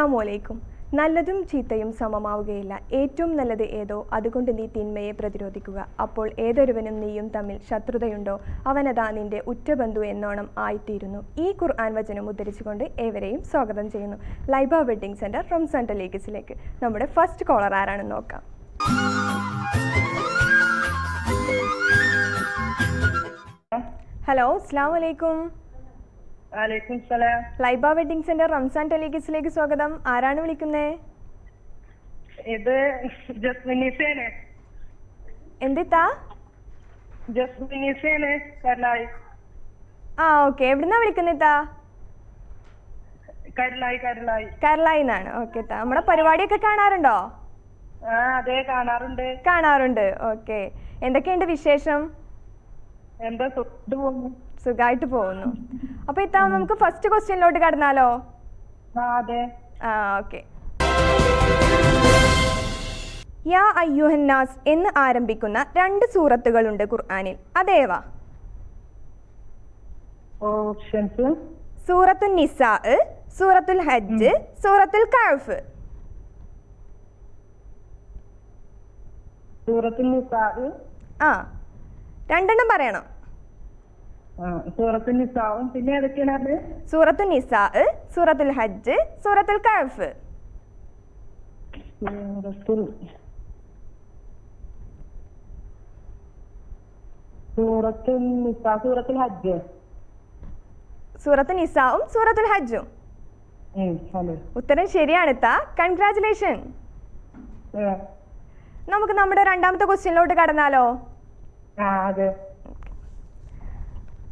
അസ്സാം വലൈക്കും നല്ലതും ചീത്തയും സമമാവുകയില്ല. ഏറ്റവും നല്ലത് ഏതോ അതുകൊണ്ട് നീ തിന്മയെ പ്രതിരോധിക്കുക. അപ്പോൾ ഏതൊരുവനും നീയും തമ്മിൽ ശത്രുതയുണ്ടോ? അവനതാ നിന്റെ ഉറ്റബന്ധു എന്നോണം ആയിത്തീരുന്നു. ഈ ഖുർആൻ വചനം ഉദ്ധരിച്ചുകൊണ്ട് ഏവരെയും സ്വാഗതം ചെയ്യുന്നു. ലൈബ വെഡിങ് സെന്റർ ഫ്രം ടെലീഗസിലേക്ക് ലീഗസിലേക്ക് നമ്മുടെ ഫസ്റ്റ് കോളർ ആരാണെന്ന് നോക്കാം. ഹലോ അസ്സാം വലൈക്കും ലൈബ വെഡിങ് സെന്റർ റംസാൻ ടെലിഗസിലേക്ക് സ്വാഗതം. ആരാണ് വിളിക്കുന്നേ? ഇത് ജസ്മിനിസേന് എന്തിത്താ? ജസ്മിനിസേന് കരലായി ആ ഓക്കെ. എവിടുന്നാ വിളിക്കുന്നിത്താ കരളായി കരലായി കേരളയിൽ നിന്നാണ്. ഓക്കെ നമ്മുടെ പരിപാടിയൊക്കെ കാണാറുണ്ടോ? ആ അതെ കാണാറുണ്ട്. കാണാറുണ്ട്. ഓക്കെ. എന്തൊക്കെയുണ്ട് വിശേഷം? എന്താ സുഖമായിട്ട് പോകുന്നു. അപ്പൊ ഇത്ത നമുക്ക് ഫസ്റ്റ് ക്വസ്റ്റ്യനിലോട്ട് കടന്നാലോ? ആ ഓക്കെ യാ അയ്യുഹന്നാസ് എന്ന് ആരംഭിക്കുന്ന രണ്ട് സൂറത്തുകളുണ്ട് ഖുർആാനിൽ. അതേവാ? ഓപ്ഷൻസ് സൂറത്തുൽ നിസാ സൂറത്തുൽ ഹജ്ജ് സൂറത്തുൽ കഴഫ് സൂറത്തുൽ നിസാ? ആ രണ്ടെണ്ണം പറയണം. സൂറത്തുൽ നിസാവും പിന്നെ ഏതൊക്കെയാണ് സൂറത്തുൽ നിസാ സൂറത്തുൽ ഹജ്ജ് സൂറത്തുൽ കഅഫ് സൂറത്തുൽ സൂറത്തുൽ നിസാ സൂറത്തുൽ ഹജ്ജ്. സൂറത്ത് നിസാവും സൂറത്തുൽ ഹജ്ജും. ഉത്തരം ശരിയാണ് താ കൺഗ്രാചുലേഷൻ നമുക്ക് നമ്മുടെ രണ്ടാമത്തെ ക്വസ്റ്റ്യനിലോട്ട് കടന്നാലോ? അതെ.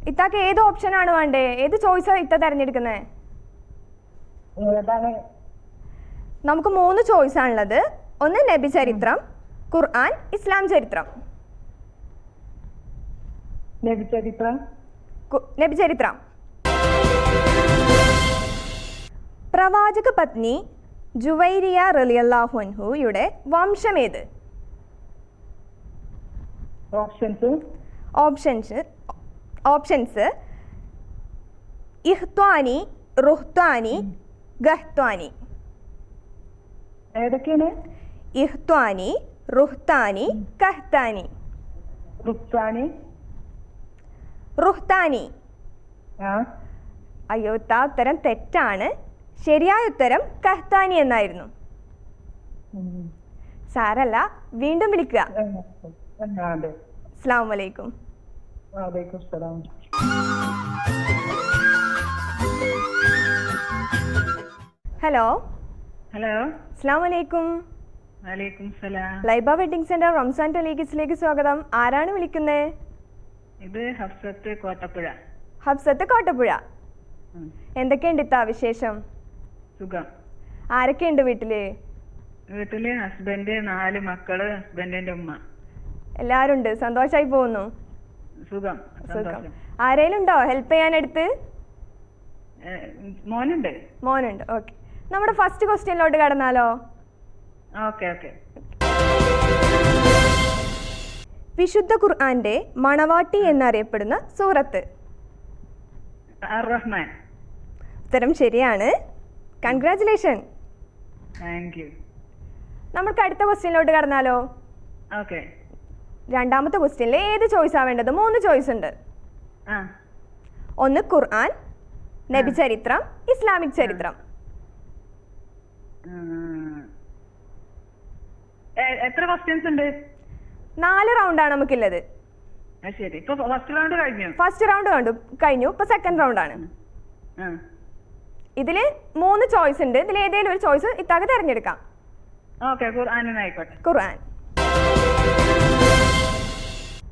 ഇത്താക്ക് ഏത് ഓപ്ഷൻ ആണ് വേണ്ടേ? ഏത് ചോയ്സാണ് ഇത്ത തെരഞ്ഞെടുക്കുന്നത് നമുക്ക് മൂന്ന് ചോയ്സ് ആണുള്ളത്. ഒന്ന് നബി ചരിത്രം ഖുർആൻ ഇസ്ലാം ചരിത്രം. നബി ചരിത്രം? നബി ചരിത്രം. പ്രവാചക പത്നി ജുവൈരിയ റലിയല്ലാഹുൻഹുയുടെ വംശമേത് ഓപ്ഷൻസ് ഓപ്ഷൻസ് ഓപ്ഷൻസ് ഇഹ്ത്വാനി റുഹ്ത്വാനി ഗഹ്ത്വാനി. ഏതൊക്കെയാണ്? ഇഹ്ത്വാനി റുഹ്താനി കഹ്താനി റുഹ്താനി റുഹ്താനി അയ്യോ താ ഉത്തരം തെറ്റാണ്. ശരിയായ ഉത്തരം കഹ്താനി എന്നായിരുന്നു. സാരല്ല വീണ്ടും വിളിക്കുക. അസ്സാം വലൈക്കും വലൈക്കും സലാം ഹലോ ഹലോ അസ്സാം വലൈക്കും ലൈബ വെഡിങ് സെന്റർ റംസാൻ ടെലീഗിസിലേക്ക് സ്വാഗതം. ആരാണ് വിളിക്കുന്നത് ഇത് ഹഫ്സത്ത് കോട്ടപ്പുഴ. ഹബ്സത്ത് കോട്ടപ്പുഴ. എന്തൊക്കെയുണ്ട് ഇത്താ വിശേഷം? സുഖം. ആരൊക്കെയുണ്ട് വീട്ടിൽ? വീട്ടിൽ ഹസ്ബൻഡ് നാല് മക്കൾ ഹസ്ബൻഡിന്റെ ഉമ്മ. എല്ലാരും ഉണ്ട് സന്തോഷമായി പോകുന്നു. സുഖം. സുഖം. ആരേലും ഉണ്ടോ ഹെൽപ്പ് ചെയ്യാൻ അടുത്ത് മോനുണ്ട്. മോനുണ്ട്. ഓക്കെ നമ്മുടെ ഫസ്റ്റ് ക്വസ്റ്റ്യനിലോട്ട് കടന്നാലോ? Okay okay. വിശുദ്ധ ഖുർആന്റെ മണവാട്ടി എന്നറിയപ്പെടുന്ന സൂറത്ത്. ഉത്തരം ശരിയാണ്. കൺഗ്രാചുലേഷൻ താങ്ക് യു നമുക്ക് അടുത്ത ക്വസ്റ്റ്യനിലോട്ട് കടന്നാലോ? ഓക്കെ. രണ്ടാമത്തെ ക്വസ്റ്റ്യനിൽ ഏത് ചോയ്സാണ് വേണ്ടത്? മൂന്ന് ചോയ്സ് ഉണ്ട്. ഒന്ന് ഖുർആൻ നബി ചരിത്രം ഇസ്ലാമിക് ചരിത്രം. എത്ര ക്വസ്റ്റ്യൻസ് ഉണ്ട്? നാല് റൗണ്ട് ആണ് നമുക്കുള്ളത്. ഫസ്റ്റ് റൗണ്ട് കണ്ടു. കഴിഞ്ഞു. ഇപ്പൊ സെക്കൻഡ് റൗണ്ട് ആണ്. ഇതിൽ മൂന്ന് ചോയ്സ് ഉണ്ട്. ഇതിൽ ഏതെങ്കിലും ഒരു ചോയ്സ് ഇത്താക്ക് തിരഞ്ഞെടുക്കാം. ഖുർആൻ.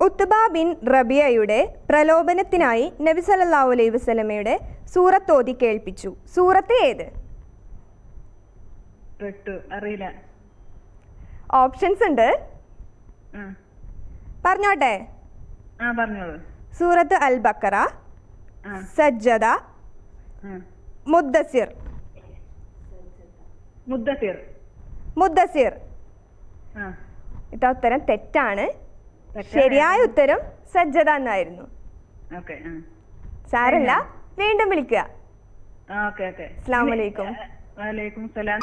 ഉത്ബ ബിൻ റബിയയുടെ പ്രലോഭനത്തിനായി നബി സല്ലല്ലാഹു അലൈഹി വസല്ലമയുടെ സൂറത്ത് ഓതി കേൾപ്പിച്ചു. സൂറത്ത് ഏത്? അറിയില്ല. ഓപ്ഷൻസ് ഉണ്ട്. പറഞ്ഞോട്ടെ. സൂറത്ത് അൽ ബക്കറ സജ്ജത സജ്ജദ മുദ്ദസിർ മുദ്ദസിർ മുദ്ദസിർ ആ. ഇത്ത ഉത്തരം തെറ്റാണ്. ശരിയായ ഉത്തരം സജ്ജത എന്നായിരുന്നു. സാരല്ല വീണ്ടും വിളിക്കുക. Okay okay. അസ്സലാമു അലൈക്കും. വലൈക്കും സലാം.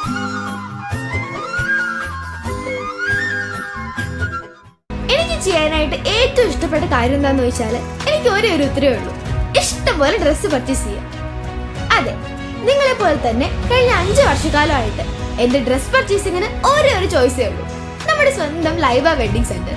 എനിക്ക് ചെയ്യാനായിട്ട് ഏറ്റവും ഇഷ്ടപ്പെട്ട കാര്യം എന്താന്ന് വെച്ചാൽ എനിക്ക് ഒരേ ഒരു ഉത്തരവേ ഉള്ളൂ. ഇഷ്ടംപോലെ ഡ്രസ്സ് പർച്ചേസ് ചെയ്യാം. അതെ നിങ്ങളെ പോലെ തന്നെ കഴിഞ്ഞ അഞ്ച് വർഷക്കാലമായിട്ട് എന്റെ ഡ്രസ് പർച്ചേസിങ്ങിന് ഒരേ ഒരു ചോയ്സേ ഉള്ളൂ. നമ്മുടെ സ്വന്തം Laiba wedding centre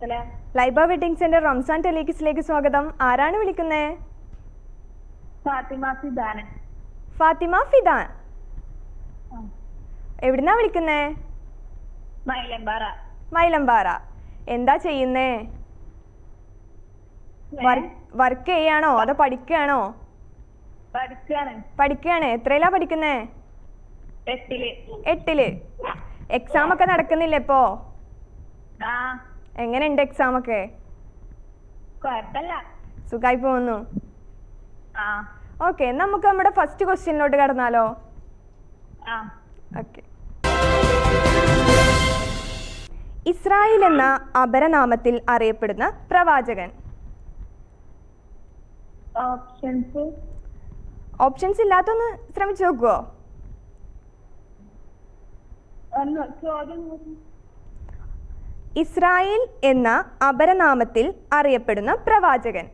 സലാം. ലൈബ വെഡിങ് സെന്റർ റംസാൻ ടെലിക്കിസിലേക്ക് സ്വാഗതം. ആരാണ് വിളിക്കുന്നത് ഫാത്തിമ ഫിദാൻ. ഫാത്തിമ ഫിദാൻ. എവിടുന്നാ വിളിക്കുന്നേ? മൈലമ്പാറ. മൈലമ്പാറ. എന്താ ചെയ്യുന്നേ? വർക്ക് ചെയ്യാണോ? അതോ പഠിക്കുകയാണോ? പഠിക്കുകയാണ്. എത്രയിലാ പഠിക്കുന്നേ? എട്ടിൽ. എട്ടിൽ. എക്സാം ഒക്കെ നടക്കുന്നില്ല ഇപ്പോ? എങ്ങനെയുണ്ട് എക്സാം ഒക്കെ? സുഖമായി പോകുന്നു. ഓക്കെ നമുക്ക് നമ്മുടെ ഫസ്റ്റ് ക്വസ്റ്റ്യനിലോട്ട് കടന്നാലോ? ഓക്കെ ഇസ്രായേൽ എന്ന അപരനാമത്തിൽ അറിയപ്പെടുന്ന പ്രവാചകൻ. ഓപ്ഷൻസ് ഇല്ലാത്തൊന്ന് ശ്രമിച്ചു നോക്കുവോ. ഇസ്രായേൽ എന്ന അപരനാമത്തിൽ അറിയപ്പെടുന്ന പ്രവാചകൻ.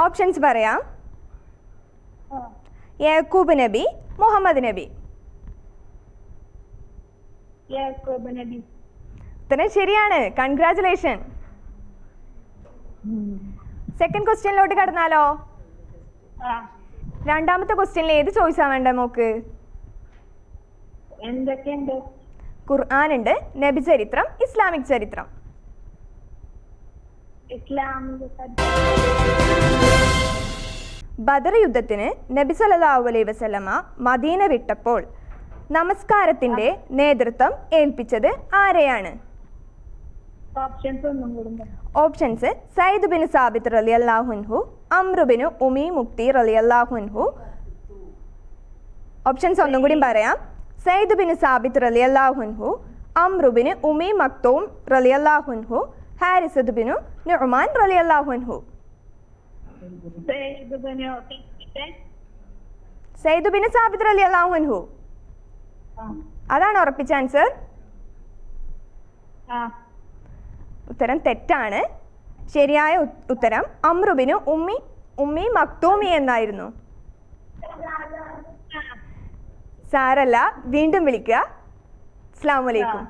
ഓപ്ഷൻസ് പറയാം. യാക്കൂബ് നബി മുഹമ്മദ് നബി. ഉത്തരം ശരിയാണ്. കൺഗ്രാചുലേഷൻ സെക്കൻഡ് ക്വസ്റ്റ്യനിലോട്ട് കടന്നാലോ? രണ്ടാമത്തെ ക്വസ്റ്റ്യനിൽ ഏത് ചോയ്സാ വേണ്ട മോക്ക്? എന്തൊക്കെയുണ്ട്? ഖുർആൻ ഉണ്ട് നബി ചരിത്രം. ഇസ്ലാമിക് ചരിത്രം ബദർ യുദ്ധത്തിന് നബി സല്ലല്ലാഹു അലൈഹി വസല്ലമ മദീന വിട്ടപ്പോൾ നമസ്കാരത്തിന്റെ നേതൃത്വം ഏൽപ്പിച്ചത് ആരെയാണ്? ഓപ്ഷൻസ് സയ്യിദ് ബിൻ സാബിത്ത് റലി അള്ളാഹുൻഹു അമ്രുബിന് ഉമി മുക്തി റലി അള്ളാഹുൻഹു ഓപ്ഷൻസ് ഒന്നും കൂടി പറയാം. സയ്യിദ് ബിൻ സാബിത്ത് റലി അള്ളാഹുൻഹു അമ്രുബിന് ഉമി മക്തോം റലി അള്ളാഹുൻഹു ഹാരിസദ് ബിനു നുഹ്മാൻ റലി അള്ളാഹുൻഹു ബിൻ സാബിത്ത് റലി അള്ളാഹുൻഹു ആ. അതാണ് ഉറപ്പിച്ച ആൻസർ. ഉത്തരം തെറ്റാണ്. ശരിയായ ഉത്തരം അമ്രുബിന് ഉമ്മി ഉമ്മി മക്തൂമി എന്നായിരുന്നു. സാരല്ല വീണ്ടും വിളിക്കുക. അസ്സാം വലൈക്കും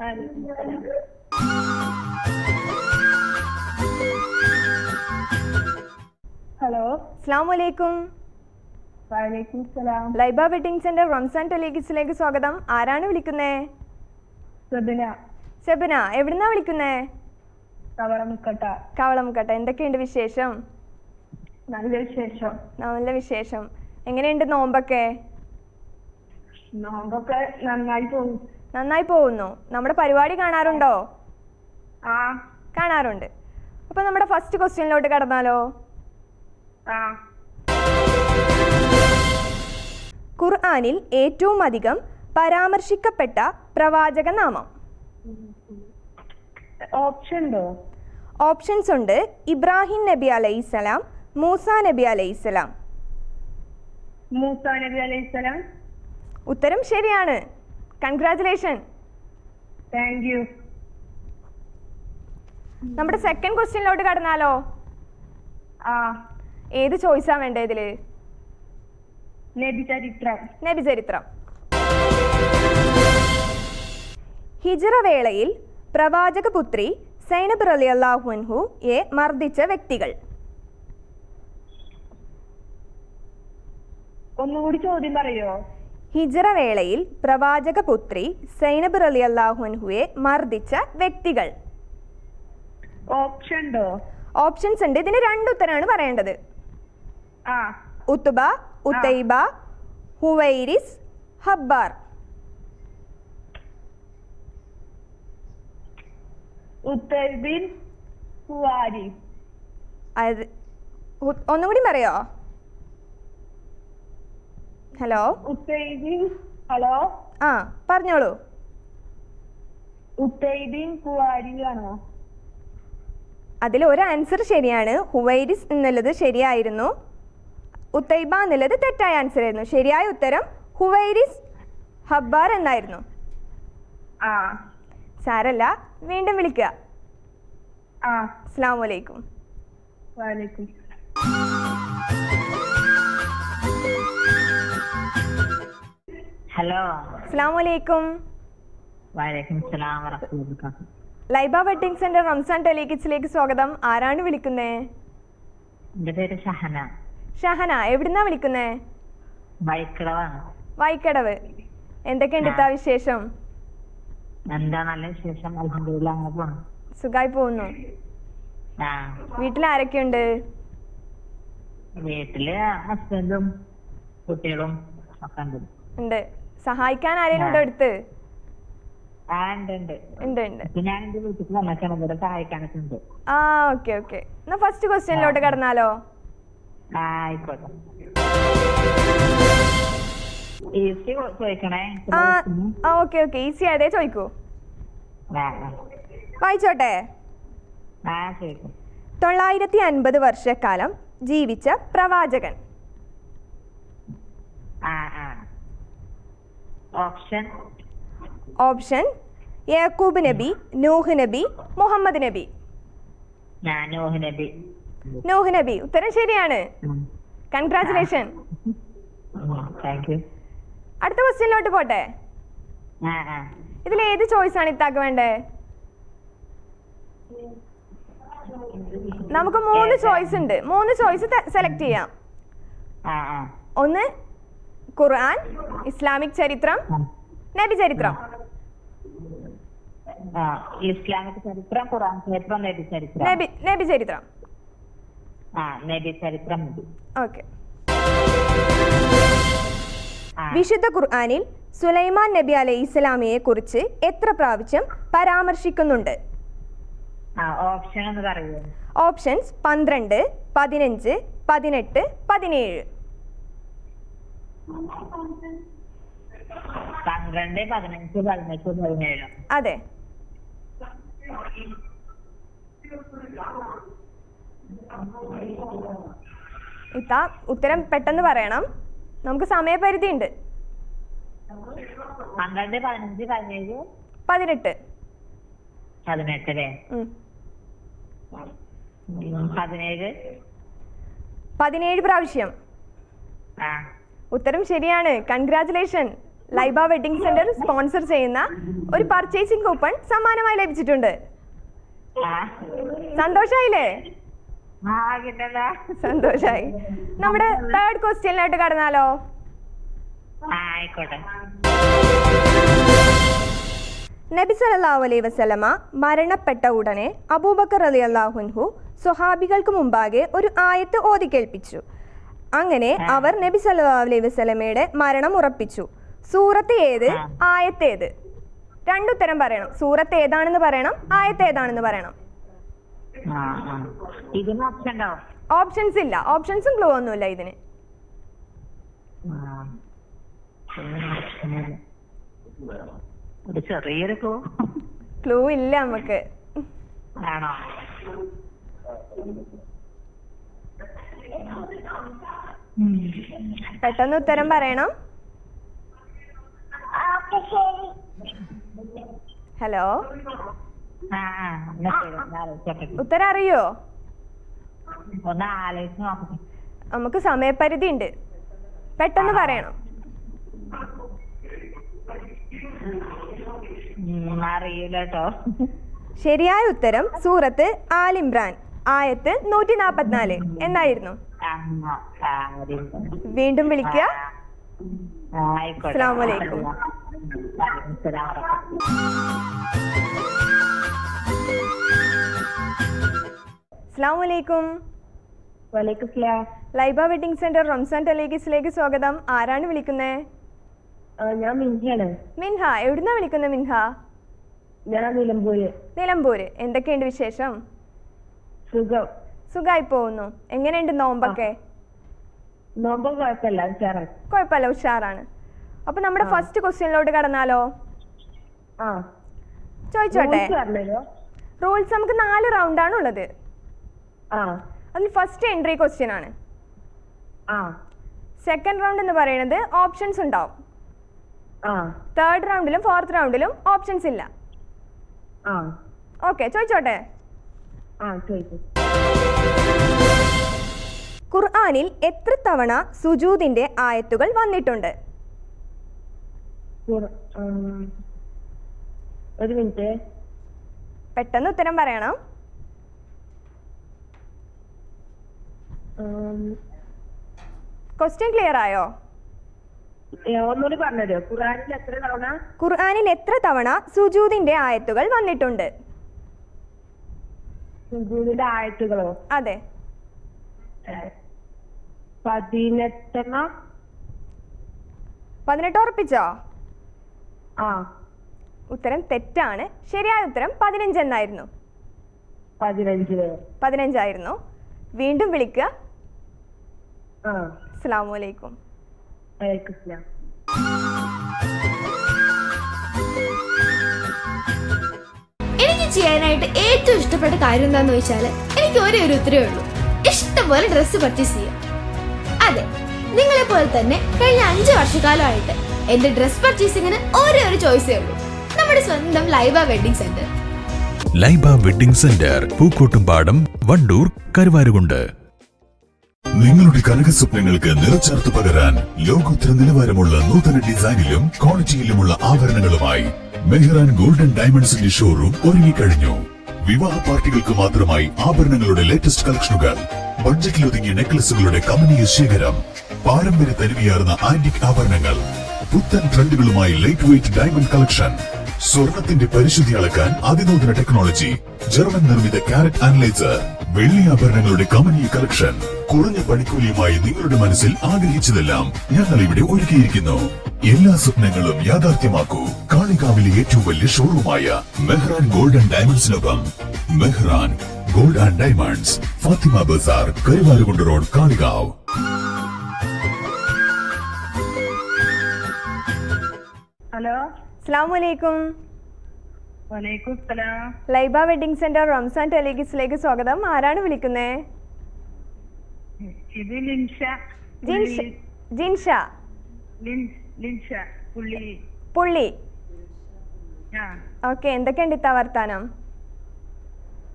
വലൈക്കും ഹലോ. അസ്സാം വലൈക്കും ലൈബ വെഡിങ് സെന്റർ റംസാൻ ടെലിഗിസിലേക്ക് സ്വാഗതം. ആരാണ് വിളിക്കുന്നേ? സബന എവിടുന്നാ വിളിക്കുന്നേ? കവളമുക്കട്ട. കവളമുക്കട്ട. എന്തൊക്കെയുണ്ട് വിശേഷം? നല്ല വിശേഷം. നല്ല വിശേഷം. എങ്ങനെയുണ്ട് നോമ്പൊക്കെ? നോമ്പൊക്കെ നന്നായി പോകും. നന്നായി പോകുന്നു. നമ്മുടെ പരിപാടി കാണാറുണ്ടോ? ആ. കാണാറുണ്ട്. അപ്പൊ നമ്മുടെ ഫസ്റ്റ് ക്വസ്റ്റ്യനിലോട്ട് കടന്നാലോ? ആ. ഖുർആനിൽ ഏറ്റവും അധികം പരാമർശിക്കപ്പെട്ട പ്രവാചക നാമം. ഓപ്ഷൻസ് ഉണ്ട്. ഇബ്രാഹിം നബി അലൈഹിസ്സലാം മൂസ നബി അലൈഹിസ്സലാം മൂസ നബി അലൈഹി സ്വലാം ഉത്തരം ശരിയാണ്. കൺഗ്രാചുലേഷൻ താങ്ക് യു നമ്മുടെ സെക്കൻഡ് ക്വസ്റ്റ്യനിലോട്ട് കടന്നാലോ? ആ. ഏത് ചോയ്സാ വേണ്ടത് ഇതിൽ? നബിചരിത്രം നബി ചരിത്രം. ഹിജറ വേളയിൽ പ്രവാചക പുത്രി സൈനബ് റലി അള്ളാഹുൻഹു യെ മർദ്ദിച്ച വ്യക്തികൾ. ഒന്നുകൂടി ചോദ്യം പറയോ? ഹിജറ വേളയിൽ പ്രവാചക പുത്രി സൈനബ് റലി അള്ളാഹുൻഹുയെ മർദ്ദിച്ച വ്യക്തികൾ. ഓപ്ഷൻ ഓപ്ഷൻസ് ഉണ്ട്. ഇതിന് ഉത്തരമാണ് പറയേണ്ടത്. ഉത്തുബ ഉത്തൈബ ഹുവൈരിസ് ഹബ്ബാർ. ഒന്നുകൂടി പറയോ? Hello hello? ആ പറഞ്ഞോളൂ. അതിൽ ഒരു ആൻസർ ശരിയാണ്. ഹുവൈരിസ് എന്നുള്ളത് ശരിയായിരുന്നു. ഉത്തൈബ എന്നുള്ളത് തെറ്റായ ആൻസർ ആയിരുന്നു. ശരിയായ ഉത്തരം ഹുവൈരിസ് ഹബ്ബാർ എന്നായിരുന്നു. സാരല്ല വീണ്ടും വിളിക്കുക. അസ്സാം വലൈക്കും വാലേക്കും. ഹലോ. അസ്സാം വലൈക്കും ലൈബ വെഡിങ് സെന്റർ റംസാൻ ടെലികിറ്റ്സിലേക്ക് സ്വാഗതം. ആരാണ് വിളിക്കുന്നേ? എന്റെ പേര് ഷഹന. ഷഹന എവിടുന്നാ വിളിക്കുന്നേ? വൈക്കടവ് വൈക്കടവ്. എന്തൊക്കെയുണ്ട് ഇത്താ വിശേഷം? എന്താ നല്ല വിശേഷം? സുഖമായി പോകുന്നു വീട്ടിൽ ആരൊക്കെയുണ്ട് വീട്ടിൽ ഹസ്ബൻഡും കുട്ടികളും ഒക്കെ ഉണ്ട്. സഹായിക്കാൻ ആരെങ്കിലും ഉണ്ടോ അടുത്ത്? ആ ഓക്കെ ഓക്കെ. എന്നാ ഫസ്റ്റ് ക്വസ്റ്റ്യനിലോട്ട് കടന്നാലോ? ആ ഓക്കെ ഓക്കെ. ഈസി ആയതേ ചോദിക്കൂ. വായിച്ചോട്ടെ? തൊള്ളായിരത്തി അൻപത് വർഷക്കാലം ജീവിച്ച പ്രവാചകൻ. ഓപ്ഷൻ ഓപ്ഷൻ യാക്കൂബ് നബി നൂഹ് നബി മുഹമ്മദ് നബി. നോഹ് നബി. നൂഹ് നബി. ഉത്തരം ശരിയാണ്. കൺഗ്രാചുലേഷൻ അടുത്ത ക്വസ്റ്റ്യനിലോട്ട് പോട്ടെ. ഇതിൽ ഏത് ചോയ്സ് ആണ് ഇത്താക്ക് വേണ്ടേ നമുക്ക് മൂന്ന് ചോയ്സ് ഉണ്ട്. മൂന്ന് ചോയ്സ് സെലക്ട് ചെയ്യാം. ഒന്ന് ഖുർആൻ ഇസ്ലാമിക് ചരിത്രം നബി ചരിത്രം. ആ ഇസ്ലാമിക് ചരിത്രം ഖുറാൻ ചരിത്രം നബി ആ ഓക്കെ. വിശുദ്ധ ഖുർആാനിൽ സുലൈമാൻ നബി അലൈഹി ഇസ്ലാമിയെ കുറിച്ച് എത്ര പ്രാവശ്യം പരാമർശിക്കുന്നുണ്ട്? ഓപ്ഷൻസ് പന്ത്രണ്ട് പതിനഞ്ച് പതിനെട്ട് പതിനേഴ്. പന്ത്രണ്ട് പതിനഞ്ച് പതിനെട്ട് പതിനേഴ്. അതെ. ഇത്ത ഉത്തരം പെട്ടെന്ന് പറയണം. നമുക്ക് സമയപരിധി ഉണ്ട് പന്ത്രണ്ട് പതിനഞ്ച് പതിനേഴ്? പതിനെട്ട്. പതിനെട്ട് അല്ലേ? പതിനേഴ്? പതിനേഴ് പ്രാവശ്യം. ആ. ഉത്തരം ശരിയാണ്. Congratulation Laiba wedding centre sponsor ചെയ്യുന്ന ഒരു പർച്ചേസിംഗ് കൂപ്പൺ സമ്മാനമായി ലഭിച്ചിട്ടുണ്ട്. സന്തോഷായില്ലേ? സന്തോഷായി. നമ്മുടെ തേർഡ് ക്വസ്റ്റ്യനിലോട്ട് കടന്നാലോ? നബി സല്ലല്ലാഹു അലൈഹി വസല്ലമ മരണപ്പെട്ട ഉടനെ അബൂബക്കർ അലി അള്ളാഹുൻഹു സ്വഹാബികൾക്ക് മുമ്പാകെ ഒരു ആയത്ത് ഓതി കേൾപ്പിച്ചു അങ്ങനെ അവർ നബി സല്ലല്ലാഹു അലൈഹി വസല്ലമയുടെ മരണം ഉറപ്പിച്ചു. സൂറത്ത് ഏത്? ആയത്തേത് രണ്ടുത്തരം പറയണം. സൂറത്ത് ഏതാണെന്ന് പറയണം ആയത്ത് ഏതാണെന്ന് പറയണം. ഓപ്ഷൻസ് ഇല്ല. ഓപ്ഷൻസും ക്ലൂ ഒന്നുമില്ല ഇതിന്. ചെറിയൊരു ക്ലൂ ക്ലൂ ഇല്ല നമുക്ക്. ആണോ? പെട്ടെന്ന് ഉത്തരം പറയണം. ഹലോ? ഉത്തരം അറിയോ നമുക്ക് സമയപരിധി ഉണ്ട്. പെട്ടെന്ന് പറയണം. അറിയില്ല കേട്ടോ. ശരിയായ ഉത്തരം സൂറത്ത് ആലിംബ്രാൻ ആയത്ത് നൂറ്റി നാപ്പത്തിനാല് എന്നായിരുന്നു? വീണ്ടും വിളിക്കുക. അസ്സാം വലൈക്കും ലൈബ വെഡിങ് സെന്റർ റംസാൻ ടെലീഗിസിലേക്ക് സ്വാഗതം. ആരാണ് വിളിക്കുന്നത് ഞാൻ മിൻഹയാണ് മിൻഹ എവിടുന്നാ വിളിക്കുന്നത് മിൻഹ? ഞാൻ നിലമ്പൂര്. നിലമ്പൂര്. എന്തൊക്കെയുണ്ട് വിശേഷം? സുഖം. സുഖമായി പോകുന്നു എങ്ങനെയുണ്ട് നോമ്പൊക്കെ? നോമ്പ് കുഴപ്പമില്ല ഉഷാറാണ്. അപ്പൊ നമ്മുടെ ഫസ്റ്റ് ക്വസ്റ്റ്യനിലോട്ട് കടന്നാലോ? ആ. ചോദിച്ചോട്ടെ. റൂൾസ് നമുക്ക് നാല് റൗണ്ട് ആണ് ഉള്ളത്. ആ. അതിൽ ഫസ്റ്റ് എൻട്രി ക്വസ്റ്റ്യൻ ആണ്. സെക്കൻഡ് റൗണ്ട് എന്ന് പറയുന്നത് ഓപ്ഷൻസ് ഉണ്ടാവും. തേർഡ് റൗണ്ടിലും ഫോർത്ത് റൗണ്ടിലും ഓപ്ഷൻസ് ഇല്ല. ഓക്കെ ചോദിച്ചോട്ടെ. ഖുർആനിൽ എത്ര തവണ സുജൂദിന്റെ ആയത്തുകൾ വന്നിട്ടുണ്ട്. ഒരു മിനിറ്റ്. പെട്ടെന്ന് ഉത്തരം പറയണം. ക്വസ്റ്റ്യൻ ക്ലിയർ ആയോ? ഖുർആനിൽ എത്ര തവണ സുജൂദിന്റെ ആയത്തുകൾ വന്നിട്ടുണ്ട്? സുജൂദിന്റെ ആയത്തുകളോ അതെ പതിനെട്ടെണ്ണം. പതിനെട്ട് ഉറപ്പിച്ചോ ആ. ഉത്തരം തെറ്റാണ്. ശരിയായ ഉത്തരം പതിനഞ്ച് എന്നായിരുന്നു പതിനഞ്ച്. പതിനഞ്ചായിരുന്നു. വീണ്ടും വിളിക്കുക. അസ്സാം വലൈക്കും വലൈക്കും ചെയ്യാനായിട്ട് ഏറ്റവും ഇഷ്ടപ്പെട്ട കാര്യം എന്താന്ന് വെച്ചാൽ എനിക്ക് ഒരേ ഒരു ഉത്തരവേ ഉള്ളൂ. ഇഷ്ടംപോലെ ഡ്രസ്സ് പർച്ചേസ് ചെയ്യാം. അതെ നിങ്ങളെ പോലെ തന്നെ കഴിഞ്ഞ അഞ്ച് വർഷക്കാലമായിട്ട് എന്റെ ഡ്രസ് പർച്ചേസിങ്ങിന് ഒരേ ഒരു ചോയ്സേ ഉള്ളൂ. നമ്മുടെ സ്വന്തം Laiba wedding centre. Laiba wedding centre Pookkottumpadam Wandoor Karuvarakundu. നിങ്ങളുടെ കനക സ്വപ്നങ്ങൾക്ക് നിറച്ചേർത്ത് പകരാൻ ലോകോത്തര നിലവാരമുള്ള നൂതന ഡിസൈനിലും ക്വാളിറ്റിയിലുമുള്ള ആഭരണങ്ങളുമായി മെഹ്റാൻ ഗോൾഡൻ ഡയമണ്ട്സിന്റെ ഷോറൂം ഒരുങ്ങിക്കഴിഞ്ഞു. വിവാഹ പാർട്ടികൾക്ക് മാത്രമായി ആഭരണങ്ങളുടെ ലേറ്റസ്റ്റ് കളക്ഷനുകൾ ബഡ്ജറ്റിൽ ഒതുങ്ങിയ നെക്ലസുകളുടെ കമനീയ ശേഖരം പാരമ്പര്യ തനിമയാർന്ന ആന്റിക് ആഭരണങ്ങൾ പുത്തൻ ട്രെൻഡുകളുമായി ലൈറ്റ് വെയിറ്റ് ഡയമണ്ട് കളക്ഷൻ സ്വർണത്തിന്റെ പരിശുദ്ധി അളക്കാൻ അതിനൂതന ടെക്നോളജി ജർമ്മൻ നിർമ്മിത കാരറ്റ് അനലൈസർ വെള്ളി ആഭരണങ്ങളുടെ കമനീയ കളക്ഷൻ കുറഞ്ഞ പണിക്കൂലിയുമായി നിങ്ങളുടെ മനസ്സിൽ ആഗ്രഹിച്ചതെല്ലാം ഞങ്ങൾ ഇവിടെ ഒരുക്കിയിരിക്കുന്നു. എല്ലാ സ്വപ്നങ്ങളും യാഥാർത്ഥ്യമാക്കൂ. കാളികാവിലെ ഏറ്റവും വലിയ ഷോറൂമായ Mehran gold and ഡയമണ്ട്സിനൊപ്പം Mehran gold and diamonds Fathima Bazar Karuvarakundu road Kalikavu. Hello? അസ്ലാമലൈക്കും വലൈക്കും വലൈക്കും സലാം. ലൈബ വെഡിങ് സെന്റർ റംസാൻ ടെലിഗിസിലേക്ക് സ്വാഗതം. ആരാണ് വിളിക്കുന്നത് ഇത് ലിൻഷ. ജിൻഷ. ജിൻഷ. ലിൻ- ലിൻഷ പുള്ളി. പുള്ളി? ഓക്കെ എന്തൊക്കെയുണ്ട് ഇത്ത വർത്താനം?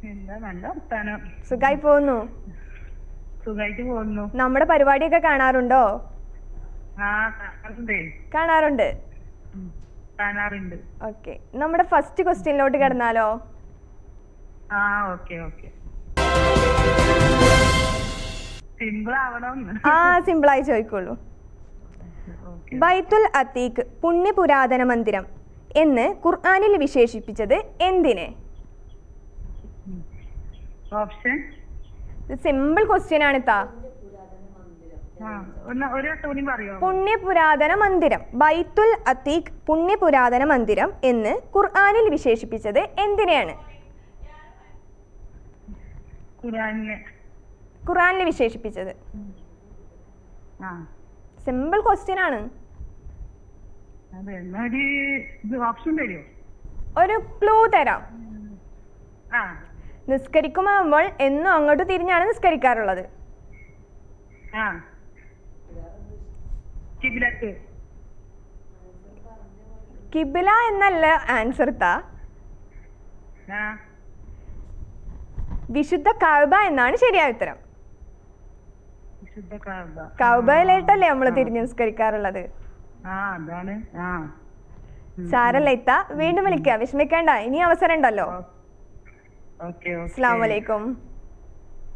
നല്ല വർത്താനം. സുഖമായി പോകുന്നു? സുഖമായിട്ട് പോകുന്നു. നമ്മുടെ പരിപാടിയൊക്കെ കാണാറുണ്ട്? കാണാറുണ്ട്. കാണാറുണ്ട്. ഓക്കെ നമ്മുടെ ഫസ്റ്റ് ക്വസ്റ്റ്യനിലോട്ട് കിടന്നാലോ? ആ ഓക്കെ ഓക്കെ. സിമ്പിൾ ആവണം ആ സിമ്പിളായി ചോദിക്കുള്ളൂ. ബൈത്തുൽ അത്തീഖ് പുണ്യപുരാതന മന്ദിരം എന്ന് ഖുർആാനിൽ വിശേഷിപ്പിച്ചത് എന്തിനെ? ഓപ്ഷൻ? സിമ്പിൾ ക്വസ്റ്റ്യൻ ആണ് താ പുണ്യപുരാതന മന്ദിരം. ബൈത്തുൽ അത്തീഖ് പുണ്യപുരാതന മന്ദിരം എന്ന് ഖുർആാനിൽ വിശേഷിപ്പിച്ചത് എന്തിനെയാണ്? ഖുറാനിൽ ഖുർആനിൽ വിശേഷിപ്പിച്ചത്. ആ. സിമ്പിൾ ക്വസ്റ്റ്യൻ ആണ്. ഒരു ക്ലൂ തരാം. നിസ്കരിക്കുമ്പോൾ എന്നും അങ്ങോട്ട് തിരിഞ്ഞാണ് നിസ്കരിക്കാറുള്ളത്. കിബില എന്നല്ല ആൻസർ താ വിശുദ്ധ കഅബ എന്നാണ് ശരിയായ ഉത്തരം. വിശുദ്ധ കൗബയിലായിട്ടല്ലേ നമ്മൾ തിരിഞ്ഞു നിസ്കരിക്കാറുള്ളത്? ആ അതാണ്. ആ. സാരല്ല ഇത്ത വീണ്ടും വിളിക്കുക വിഷമിക്കേണ്ട ഇനി അവസരം ഉണ്ടല്ലോ ഓക്കെ ഓക്കെ. അസ്സാം വലൈക്കും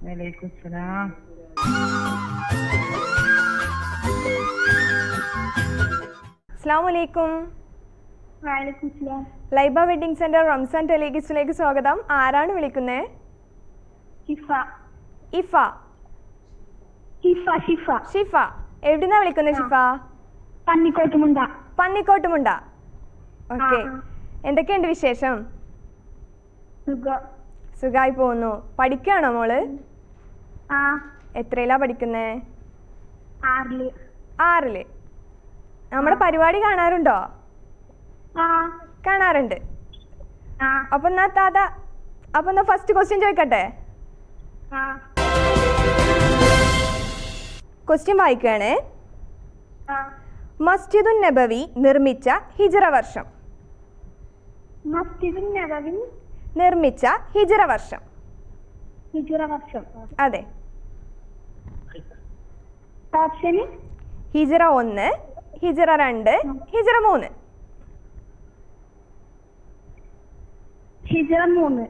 വലൈക്കും സലാം അസ്സാം വലൈക്കും ലൈബ വെഡിങ് സെന്റർ റംസാൻ ടെലിഗിസ്റ്റിലേക്ക് സ്വാഗതം. ആരാണ് വിളിക്കുന്നത് ഇഫ. ഇഫ. ഷിഫ ഷിഫ. ഷിഫ. എവിടുന്നാ വിളിക്കുന്നത് ഷിഫ? പന്നിക്കോട്ടുമുണ്ട. പന്നിക്കോട്ടുമുണ്ട. ഓക്കെ. എന്തൊക്കെയുണ്ട് വിശേഷം? സുഖം. സുഖമായി പോകുന്നു. പഠിക്കുകയാണോ മോൾ? എത്രയിലാ പഠിക്കുന്നേ? ആറിൽ. നമ്മുടെ പരിപാടി കാണാറുണ്ടോ? കാണാറുണ്ട്. അപ്പൊ എന്നാ താത അപ്പൊ എന്നാ ഫസ്റ്റ് ക്വസ്റ്റ്യൻ ചോദിക്കട്ടെ? ആ. ക്വസ്റ്റ്യൻ വായിക്കുകയാണേ. മസ്ജിദുൻ നബവി നിർമ്മിച്ച ഹിജറ വർഷം. മസ്ജിദുൻ നബവി നിർമ്മിച്ച ഹിജറ വർഷം. ഹിജറ വർഷം. അതെ. ഹിജറ ഒന്ന് ഹിജറ രണ്ട് ഹിജറ മൂന്ന്. ഹിജറ മൂന്ന്.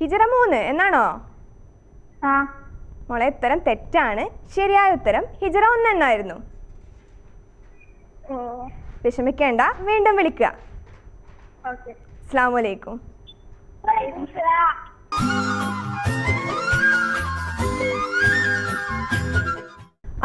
ഹിജറ മൂന്ന് എന്നാണോ? ആ. മോളെ ഉത്തരം തെറ്റാണ്. ശരിയായ ഉത്തരം ഹിജറ ഒന്ന് എന്നായിരുന്നു വിഷമിക്കേണ്ട വീണ്ടും വിളിക്കുക. അസ്സാം വലൈക്കും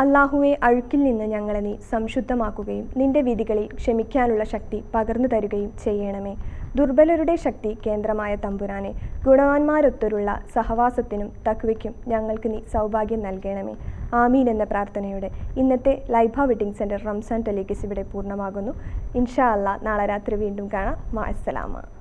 അള്ളാഹുവെ അഴുക്കിൽ നിന്ന് ഞങ്ങളെ നീ സംശുദ്ധമാക്കുകയും നിന്റെ വിധികളിൽ ക്ഷമിക്കാനുള്ള ശക്തി പകർന്നു തരുകയും ചെയ്യണമേ. ദുർബലരുടെ ശക്തി കേന്ദ്രമായ തമ്പുരാനെ ഗുണവാന്മാരൊത്തൊരുള്ള സഹവാസത്തിനും തക്വയ്ക്കും ഞങ്ങൾക്ക് നീ സൗഭാഗ്യം നൽകണമേ. ആമീൻ എന്ന പ്രാർത്ഥനയോടെ ഇന്നത്തെ ലൈഫ് വെഡിങ് സെന്റർ റംസാൻ ടെലിഗസ് ഇവിടെ പൂർണമാകുന്നു. ഇൻഷാ അല്ലാ നാളെ രാത്രി വീണ്ടും കാണാം. മാസലാമ